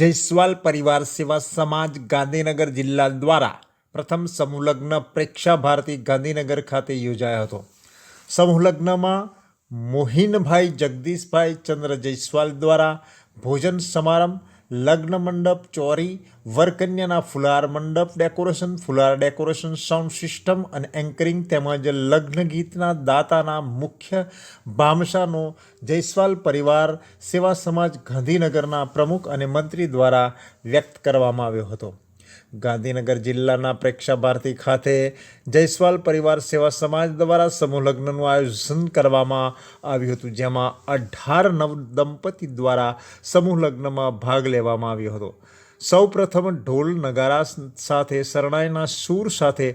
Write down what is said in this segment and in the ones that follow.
જયસ્વાલ પરિવાર સેવા સમાજ ગાંધીનગર જિલ્લા દ્વારા પ્રથમ સમૂહલગ્ન પ્રેક્ષા ભારતી ગાંધીનગર ખાતે યોજાયો હતો. સમૂહલગ્નમાં મોહિનભાઈ જગદીશભાઈ ચંદ્ર જયસ્વાલ દ્વારા ભોજન સમારંભ લગ્ન મંડપ, ચોરી, વરકન્યાના ફુલાર મંડપ, ડેકોરેશન, ફુલાર ડેકોરેશન, સાઉન્ડ સિસ્ટમ અને એન્કરિંગ તેમજ લગ્ન ગીતના દાતાના મુખ્ય ભામશાનો જયસ્વાલ પરિવાર, સેવા સમાજ ગાંધીનગરના પ્રમુખ અને મંત્રી દ્વારા વ્યક્ત કરવામાં આવ્યો હતો. ગાંધીનગર જિલ્લાના પ્રેક્ષા ભારતી ખાતે જયસ્વાલ પરિવાર સેવા સમાજ દ્વારા સમૂહ લગ્નનું આયોજન કરવામાં આવ્યું હતું, જેમાં અઢાર નવ દંપતી દ્વારા સમૂહ લગ્નમાં ભાગ લેવામાં આવ્યો હતો. સૌ પ્રથમ ઢોલ નગારા સાથે શરણાઈના સૂર સાથે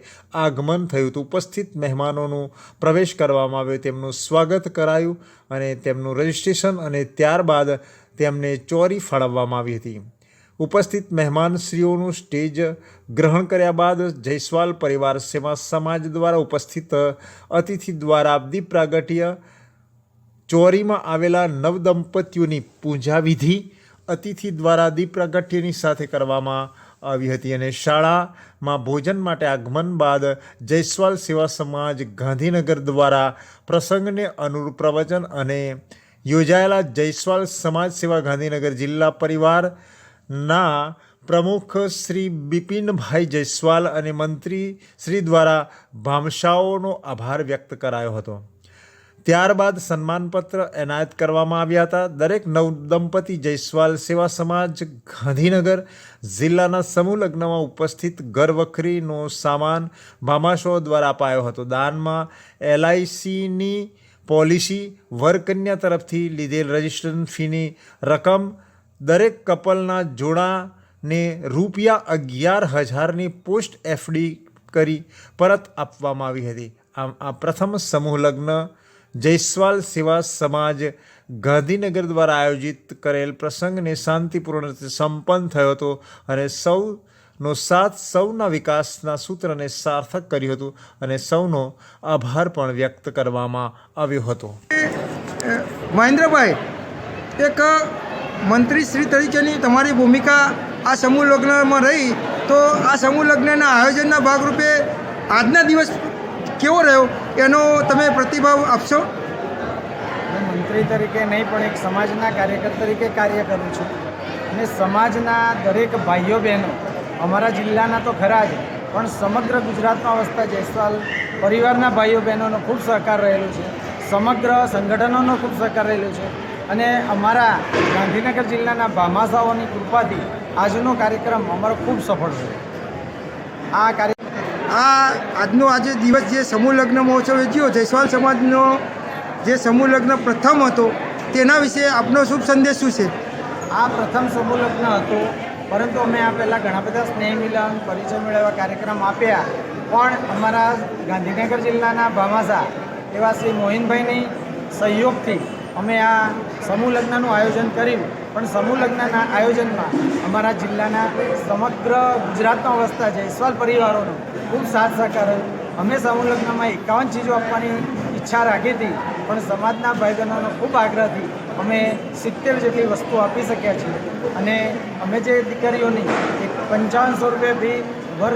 આગમન થયું હતું. ઉપસ્થિત મહેમાનોનું પ્રવેશ કરવામાં આવ્યો, તેમનું સ્વાગત કરાયું અને તેમનું રજિસ્ટ્રેશન અને ત્યારબાદ તેમને ચોરી ફાળવવામાં આવી હતી. ઉપસ્થિત મહેમાનશ્રીઓનું સ્ટેજ ગ્રહણ કર્યા બાદ જયસ્વાલ પરિવાર સેવા સમાજ દ્વારા ઉપસ્થિત અતિથિ દ્વારા દીપ પ્રાગટ્ય ચોરીમાં આવેલા નવદંપતીઓની પૂજા વિધિ અતિથિ દ્વારા દીપ પ્રાગટ્યની સાથે કરવામાં આવી હતી અને શાળામાં ભોજન માટે આગમન બાદ જયસ્વાલ સેવા સમાજ ગાંધીનગર દ્વારા પ્રસંગને અનુરૂપ પ્રવચન અને યોજાયેલા જયસ્વાલ સમાજ સેવા ગાંધીનગર જિલ્લા પરિવારના પ્રમુખ શ્રી બિપિનભાઈ જયસ્વાલ અને મંત્રી શ્રી દ્વારા ભામશાઓનો આભાર વ્યક્ત કરાયો હતો. ત્યારબાદ સન્માનપત્ર એનાયત કરવામાં આવ્યા હતા. દરેક નવદંપતિ જયસ્વાલ સેવા સમાજ, ગાંધીનગર જિલ્લાના સમૂહ લગ્નમાં ઉપસ્થિત ઘરવખરીનો સામાન ભામાશો દ્વારા અપાયો હતો. દાનમાં એલઆઈસીની પોલિસી, વરકન્યા તરફથી લીધેલ રજિસ્ટ્રેશન ફીની રકમ દરેક કપલના જોડાને રૂપિયા અગિયાર હજારની પોસ્ટ એફડી કરી પરત આપવામાં આવી હતી. આમ, આ પ્રથમ સમૂહ લગ્ન જયસ્વાલ સેવા સમાજ ગાંધીનગર દ્વારા આયોજિત કરેલ પ્રસંગને શાંતિપૂર્ણ રીતે સંપન્ન થયો હતો અને સૌનો સાથ, સૌના વિકાસના સૂત્રને સાર્થક કર્યું હતું અને સૌનો આભાર પણ વ્યક્ત કરવામાં આવ્યો હતો. મહેન્દ્રભાઈ, એક મંત્રી શ્રી તરીકેની તમારી ભૂમિકા આ સમૂહ લગ્નમાં રહી, તો આ સમૂહ લગ્નના આયોજનના ભાગરૂપે આજના દિવસ કેવો રહ્યો? એનો તમે પ્રતિભાવ આપશો? મંત્રી તરીકે નહીં, પણ એક સમાજના કાર્યકર તરીકે કાર્ય કરું છું. અને સમાજના દરેક ભાઈઓ, બહેનો, અમારા જિલ્લાના તો ખરા જ, પણ સમગ્ર ગુજરાતમાં વસતા જયસ્વાલ પરિવારના ભાઈઓ, બહેનોનો ખૂબ સહકાર રહેલો છે. સમગ્ર સંગઠનોનો ખૂબ સહકાર રહેલો છે. અને અમારા ગાંધીનગર જિલ્લાના ભામાસાઓની કૃપાથી આજનો કાર્યક્રમ અમારો ખૂબ સફળ છે આ કાર્ય આ આજનો આજે દિવસ જે સમૂહ લગ્ન મહોત્સવ યોજ્યો જયસ્વાલ સમાજનો જે સમૂહ લગ્ન પ્રથમ હતો તેના વિશે આપનો શુભ સંદેશ શું છે? આ પ્રથમ સમૂહ લગ્ન હતો પરંતુ અમે આ પહેલાં ઘણા બધા સ્નેહ મિલન પરિચય મેળવવા કાર્યક્રમ આપ્યા. પણ અમારા ગાંધીનગર જિલ્લાના ભામાસા એવા શ્રી મોહિનભાઈની સહયોગથી અમે આ સમૂહ લગ્નનું આયોજન કર્યું. પણ સમૂહ લગ્નના આયોજનમાં અમારા જિલ્લાના સમગ્ર ગુજરાતમાં વસતા જયસ્વાલ પરિવારોનો ખૂબ સાથ સહકાર રહ્યો અમે સમૂહ લગ્નમાં એકાવન ચીજો આપવાની ઈચ્છા રાખી હતી, પણ સમાજના ભાઈ બહેનોનો ખૂબ આગ્રહથી અમે સિત્તેર જેટલી વસ્તુ આપી શક્યા છીએ. અને અમે જે દીકરીઓની એક પંચાવનસો રૂપિયા ફી વર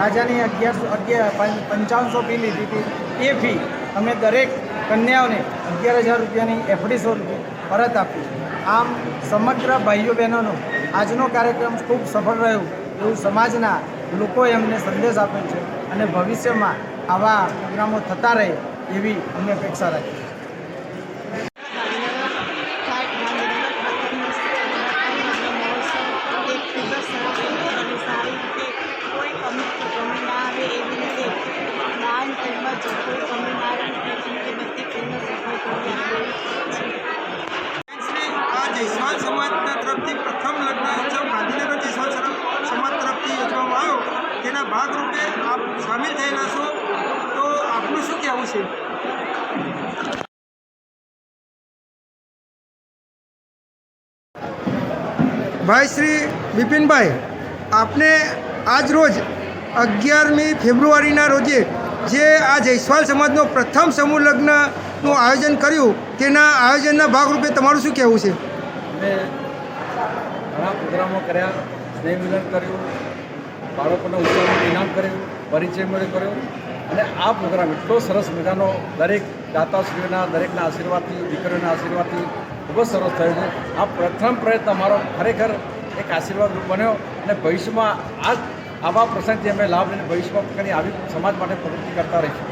રાજાની અગિયારસો અગિયાર પંચાવનસો ફી લીધી હતી, એ ફી અમે દરેક કન્યાઓને અગિયાર હજાર રૂપિયાની એફડી સો રૂપિયા પરત આપી. આમ સમગ્ર ભાઈઓ બહેનોનો આજનો કાર્યક્રમ ખૂબ સફળ રહ્યો એવું સમાજના લોકોએ અમને સંદેશ આપ્યો છે અને ભવિષ્યમાં આવા પ્રોગ્રામો થતા રહે એવી અમને અપેક્ષા રાખીએ. સામેલ થયેલા છો તો આપનું શું કહેવું છે? ભાઈ શ્રી બિપિનભાઈ આપને આજ રોજ અગિયારમી ફેબ્રુઆરીના રોજે જે આ જયસ્વાલ સમાજનો પ્રથમ સમૂહ લગ્નનું આયોજન કર્યું તેના આયોજનના ભાગરૂપે તમારું શું કહેવું છે? ઘણા પ્રોગ્રામો કર્યા સ્નેહ મિલન કર્યું બાળકોને ઉત્સવનું ઇનામ કર્યું. પરિચય મળે કર્યો. અને આ પ્રોગ્રામ એટલો સરસ મજાનો દરેક દાતાશ્રીઓના, દરેકના આશીર્વાદથી, દીકરીઓના આશીર્વાદથી ખૂબ જ સરસ થયો છે. આ પ્રથમ પ્રયત્ન અમારો ખરેખર એક આશીર્વાદરૂપ બન્યો અને ભવિષ્યમાં આ આવા પ્રસંગથી અમે લાભ લઈને ભવિષ્યમાં કંઈ આવી સમાજ માટે પ્રવૃત્તિ કરતા રહીશું.